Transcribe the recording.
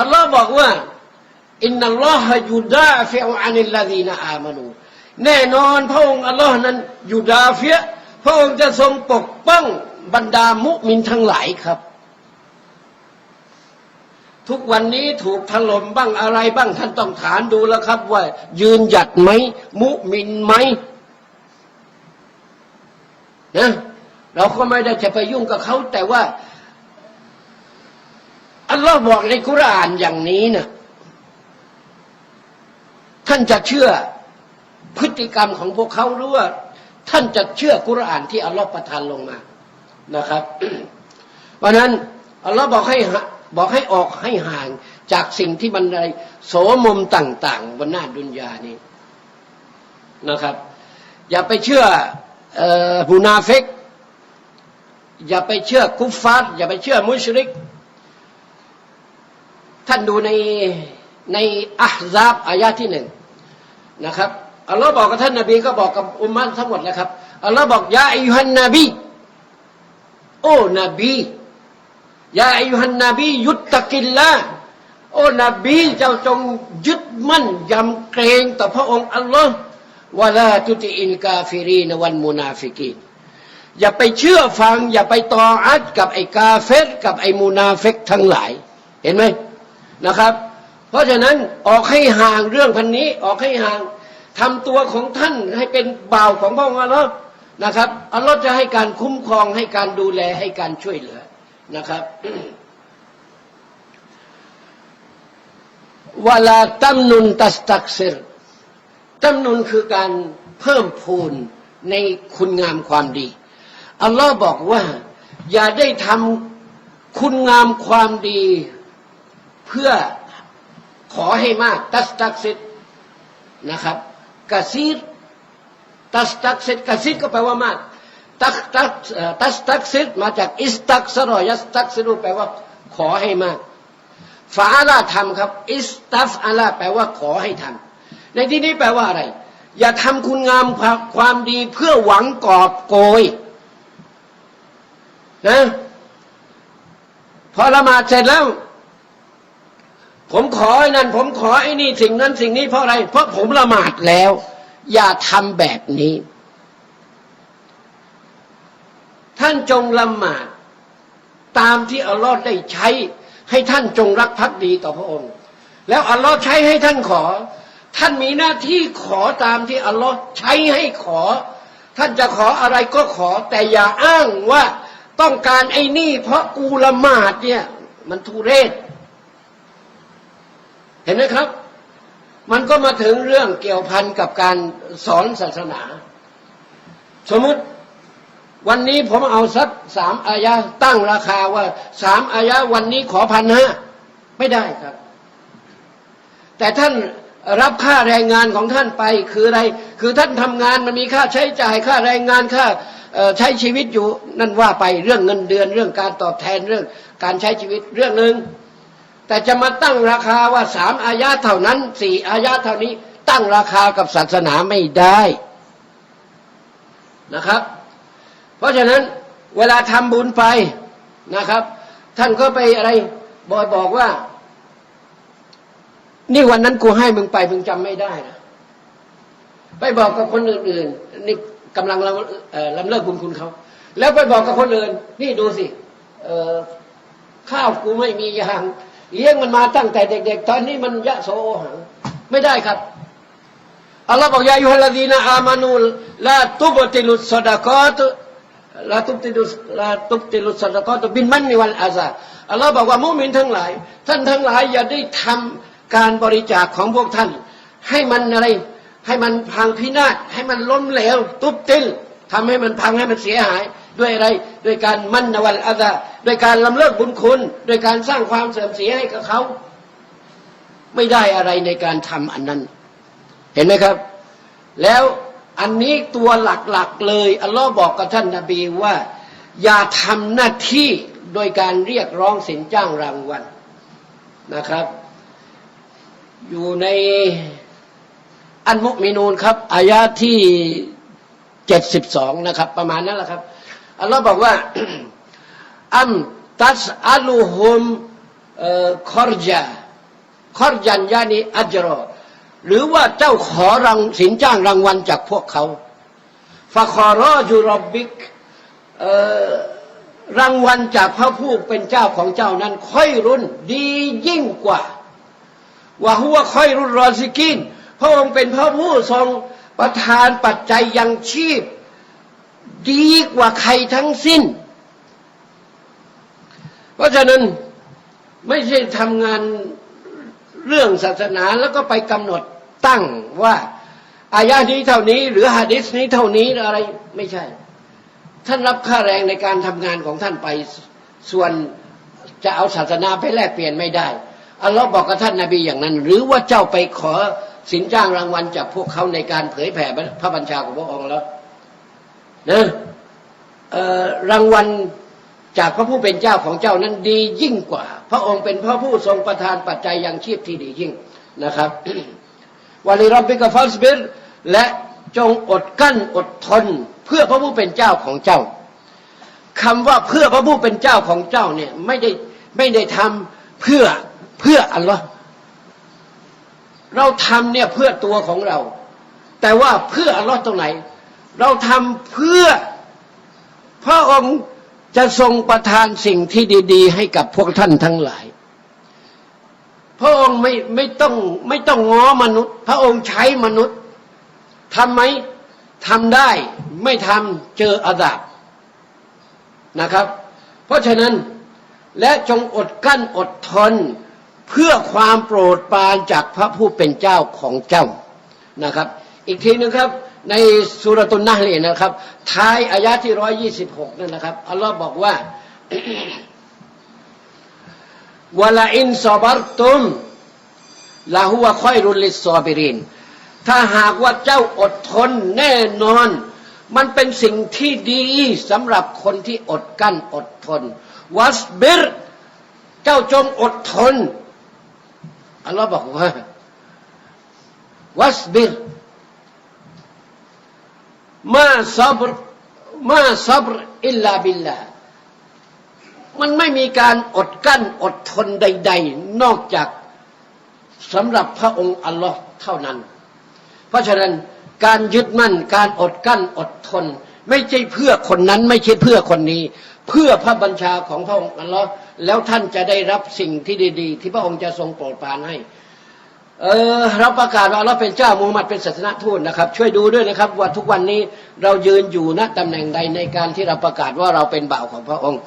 อัลลอฮ์บอกว่าอินนัลลอฮะยุดาฟิอุอานิลลาดีนอามานูแน่นอนพระองค์อัลลอฮ์นั้นยุดาเฟียพระองค์จะทรงปกป้องบรรดามุมินทั้งหลายครับ ทุกวันนี้ถูกถล่มบ้างอะไรบ้างท่านต้องถามดูแล้วครับ ว่า ยืนหยัดไหมมุมินไหมนะเราก็ไม่ได้จะไปยุ่งกับเขาแต่ว่า อัลลอฮ์บอกในคุรานอย่างนี้นะท่านจะเชื่อพฤติกรรมของพวกเขาหรือว่า ท่านจะเชื่อกุรานที่อัลลอฮ์ประทานลงมานะครับเพราะนั้นอัลลอฮ์บอกให้บอกให้ออกให้ห่างจากสิ่งที่มันอะไรโสมมต่าง ๆ บนหน้าดุนยานี้นะครับ อย่าไปเชื่อฮูนาเฟกอย่าไปเชื่อกุฟฟาร์อย่าไปเชื่อมุชริก ท่านดูในในอัฮซาบอายะที่หนึ่งนะครับอัลลอฮ์บอกกับท่านนบีก็บอกกับอุมมันทั้งหมดแล้วครับอัลลอฮ์บอกยาอายุฮันนบีโอ้นบียาอายุฮันนบียุตตะกิลละโอ้นบีเจ้าจงยึดมั่นยำเกรงต่อพระองค์อัลลอฮ์วะลาตุติอินกาฟิรีนวันมุนาฟิกีอย่าไปเชื่อฟัง อย่าไปต่ออัดกับไอ้กาเฟรกับไอ้มูนาเฟกทั้งหลาย เห็นไหม นะครับ เพราะฉะนั้นออกให้ห่างเรื่องพันนี้ออกให้ห่างทำตัวของท่านให้เป็นบ่าวของพระองค์อัลลอฮ์นะครับอัลลอฮ์จะให้การคุ้มครองให้การดูแลให้การช่วยเหลือนะครับวลาตัมนุนตัสตักเซรตัมนุนคือการเพิ่มพูนในคุณงามความดี อัลลอฮ์บอกว่า อย่าได้ทำคุณงามความดี เพื่อขอให้มากตัสตักซิดนะครับกะซีดตัสตักซิดกะซีดก็แปลว่ามากตักตักตัสตักซิดมาจากอิสตักสรอยัสตักซิดูแปลว่าขอให้มากฟาอาลาทำครับ อิสตัฟอาลาแปลว่าขอให้ทำในที่นี้แปลว่าอะไร อย่าทำคุณงามความดีเพื่อหวังกอบโกยนะพอละมาเสร็จแล้ว ผมขอไอ้นั่น ผมขอไอ้นี่สิ่งนั้นสิ่งนี้เพราะอะไร เพราะผมละหมาดแล้ว อย่าทำแบบนี้ ท่านจงละหมาด ตามที่อัลลอฮ์ได้ใช้ ให้ท่านจงรักภักดีต่อพระองค์ แล้วอัลลอฮ์ใช้ให้ท่านขอ ท่านมีหน้าที่ขอตามที่อัลลอฮ์ใช้ให้ขอ ท่านจะขออะไรก็ขอ แต่อย่าอ้างว่าต้องการไอ้นี่ เพราะกูละหมาดเนี่ย มันทุเรศ เห็นไหมครับ มันก็มาถึงเรื่องเกี่ยวพันกับการสอนศาสนา สมมติวันนี้ผมเอาสักสามอายะตั้งราคาว่าสามอายะวันนี้ขอพันห้าไม่ได้ครับ แต่ท่านรับค่าแรงงานของท่านไปคืออะไร คือท่านทำงานมันมีค่าใช้จ่ายค่าแรงงานค่าใช้ชีวิตอยู่นั่นว่าไปเรื่องเงินเดือนเรื่องการตอบแทนเรื่องการใช้ชีวิตเรื่องหนึ่ง แต่จะมาตั้งราคาว่าสามอายาเท่านั้นสี่อายาเท่านี้ ตั้งราคากับศาสนาไม่ได้นะครับ เพราะฉะนั้นเวลาทำบุญไปนะครับ ท่านก็ไปอะไรบอยบอกว่า นี่วันนั้นกูให้มึงไปมึงจำไม่ได้นะไปบอกกับคนอื่นๆนี่กำลังลำลำเลิกบุญคุณเขา แล้วไปบอกกับคนอื่น นี่ดูสิข้าวกูไม่มียาง เลี้ยงมันมาตั้งแต่เด็ก ๆ ตอนนี้มันยะโสหังไม่ได้ครับอัลลอฮ์บอกยายุฮัลดีนอามานูลาตุบติลุสดากอตลาตุบติลุลาตุบติลุสดากอตบินมันในวันอาซาอัลลอฮ์บอกว่ามุมินทั้งหลาย ท่านทั้งหลายอย่าได้ทำการบริจาคของพวกท่าน ให้มันอะไร ให้มันพังพินาศให้มันล้มเหลว ตุบติลทำให้มันพังให้มันเสียหาย ด้วยอะไร ด้วยการมันนวันอาซา ด้วยการลำเลิกบุญคุณด้วยการสร้างความเสื่อมเสียให้กับเขา ไม่ได้อะไรในการทำอันนั้น เห็นไหมครับ แล้วอันนี้ตัวหลักๆเลย อัลลอฮ์บอกกับท่านนาบีว่า อย่าทำหน้าที่โดยการเรียกร้องสินจ้างรางวัลนะครับ อยู่ในอันมุกมินูนครับอายาที่เจ็ดสิบสองนะครับ ประมาณนั้นแหละครับอัลลอฮ์บอกว่า อัมตัสอัลูฮุมคอร์จาคอรยันยานีอัจรอหรือว่าเจ้าขอรังสินจ้างรางวัลจากพวกเขาฟาคอรอจูรอบบิกรางวัลจากพระผู้เป็นเจ้าของเจ้านั้น ค่อยรุนดียิ่งกว่าว่าหัวค่อยรุนรอซิกินพระองค์เป็นพระผู้ทรงประทานปัจจัยยังชีพ ดีกว่าใครทั้งสิ้น เพราะฉะนั้นไม่ใช่ทำงานเรื่องศาสนาแล้วก็ไปกำหนดตั้งว่าอายานี้เท่านี้ หรือฮะดิษนี้เท่านี้อะไรไม่ใช่ ท่านรับค่าแรงในการทำงานของท่านไปส่วนจะเอาศาสนาไปแลกเปลี่ยนไม่ได้อัลลอฮ์บอกกับท่านนาบีอย่างนั้น หรือว่าเจ้าไปขอสินจ้างรางวัลจากพวกเขาในการเผยแผ่พระบัญชาของพระองค์แล้วนะเอ่อรางวัล จากพระผู้เป็นเจ้าของเจ้านั้นดียิ่งกว่า พระองค์เป็นพระผู้ทรงประทานปัจจัยยังชีพที่ดียิ่งนะครับวาลีรับบิกฟัสบิรและจงอดกั้นอดทนเพื่อพระผู้เป็นเจ้าของเจ้าคำว่าเพื่อพระผู้เป็นเจ้าของเจ้าเนี่ยไม่ได้ไม่ได้ทำเพื่อเพื่ออัลลอฮ์เราทำเนี่ยเพื่อตัวของเรา แต่ว่าเพื่ออัลลอฮ์ตรงไหน เราทำเพื่อพระองค์ จะทรงประทานสิ่งที่ดี ๆ ให้กับพวกท่านทั้งหลาย พระองค์ไม่ไม่ต้องไม่ต้องง้อมนุษย์ พระองค์ใช้มนุษย์ทำไหมทำได้ไม่ทำเจออาดาบนะครับ เพราะฉะนั้นและจงอดกั้นอดทนเพื่อความโปรดปรานจากพระผู้เป็นเจ้าของเจ้านะครับ อีกทีหนึงครับ ในสุรตุนนะเลยนะครับ ท้ายอายะที่ร้อยยี่สิบหกนั่นนะครับ อัลลอฮ์บอกว่าวลาอินซอบัรตุมลาหัวค่อยรุลิซอบิริน ถ้าหากว่าเจ้าอดทนแน่นอน มันเป็นสิ่งที่ดีสำหรับคนที่อดกั้นอดทน วัสบิร เจ้าจงอดทน อัลลอฮ์บอกว่า วัสบิร มาซับรมาซับรอิลลาบิลลามันไม่มีการอดกั้นอดทนใด ๆ นอกจากสำหรับพระองค์อัลลอฮ์เท่านั้น เพราะฉะนั้นการยึดมั่นการอดกั้นอดทน ไม่ใช่เพื่อคนนั้นไม่ใช่เพื่อคนนี้ เพื่อพระบัญชาของพระองค์อัลลอฮ์แล้วท่านจะได้รับสิ่งที่ดี ๆ ที่พระองค์จะทรงโปรดปรานให้ เออเราประกาศว่าเราเป็นเจ้ามูฮัมหมัดเป็นศาสนทูตนะครับ ช่วยดูด้วยนะครับว่าทุกวันนี้เรายืนอยู่ณตำแหน่งใดในการที่เราประกาศว่าเราเป็นบ่าวของพระองค์